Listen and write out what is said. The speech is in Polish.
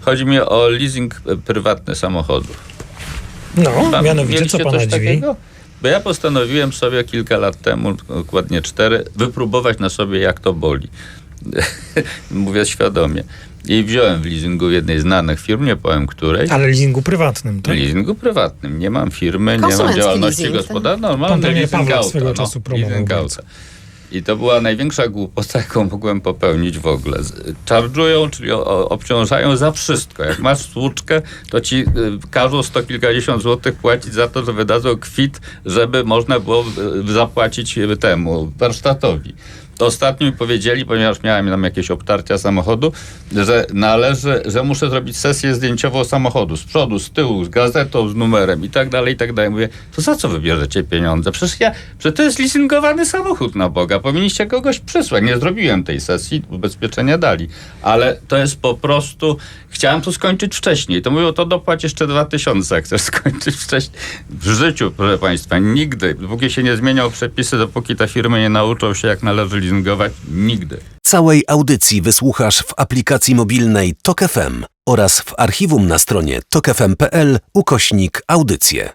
Chodzi mi o leasing e, prywatny samochodów. No, Pan- mianowicie, co pana dziwi? takiego? Bo ja postanowiłem sobie kilka lat temu, dokładnie cztery, wypróbować na sobie, jak to boli. Mówię świadomie. I wziąłem w leasingu jednej z znanych firm, nie powiem której. Ale leasingu prywatnym, W tak? leasingu prywatnym. Nie mam firmy, nie mam działalności leasing, gospodarczej. Pan Normalny leasing Pawlak auta. swego no, czasu leasing auta. I to była największa głupota, jaką mogłem popełnić w ogóle. Charge'ują, czyli obciążają za wszystko. Jak masz słuczkę, to ci y, każą sto kilkadziesiąt złotych płacić za to, że wydadzą kwit, żeby można było y, zapłacić temu warsztatowi. To ostatnio mi powiedzieli, ponieważ miałem tam jakieś obtarcia samochodu, że należy, że muszę zrobić sesję zdjęciową samochodu z przodu, z tyłu, z gazetą, z numerem i tak dalej, i tak dalej. Mówię, to za co wybierzecie pieniądze? Przecież ja, że to jest leasingowany samochód na Boga. Powinniście kogoś przysłać. Nie zrobiłem tej sesji, ubezpieczenia dali. Ale to jest po prostu, chciałem to skończyć wcześniej. To mówią, to dopłać jeszcze dwa tysiące, chcesz skończyć wcześniej. W życiu, proszę Państwa, nigdy. Dopóki się nie zmienią przepisy, dopóki te firmy nie nauczą się, jak należy leasingować, nigdy. Całej audycji wysłuchasz w aplikacji mobilnej Tok FM oraz w archiwum na stronie tokefm.pl ukośnik audycje.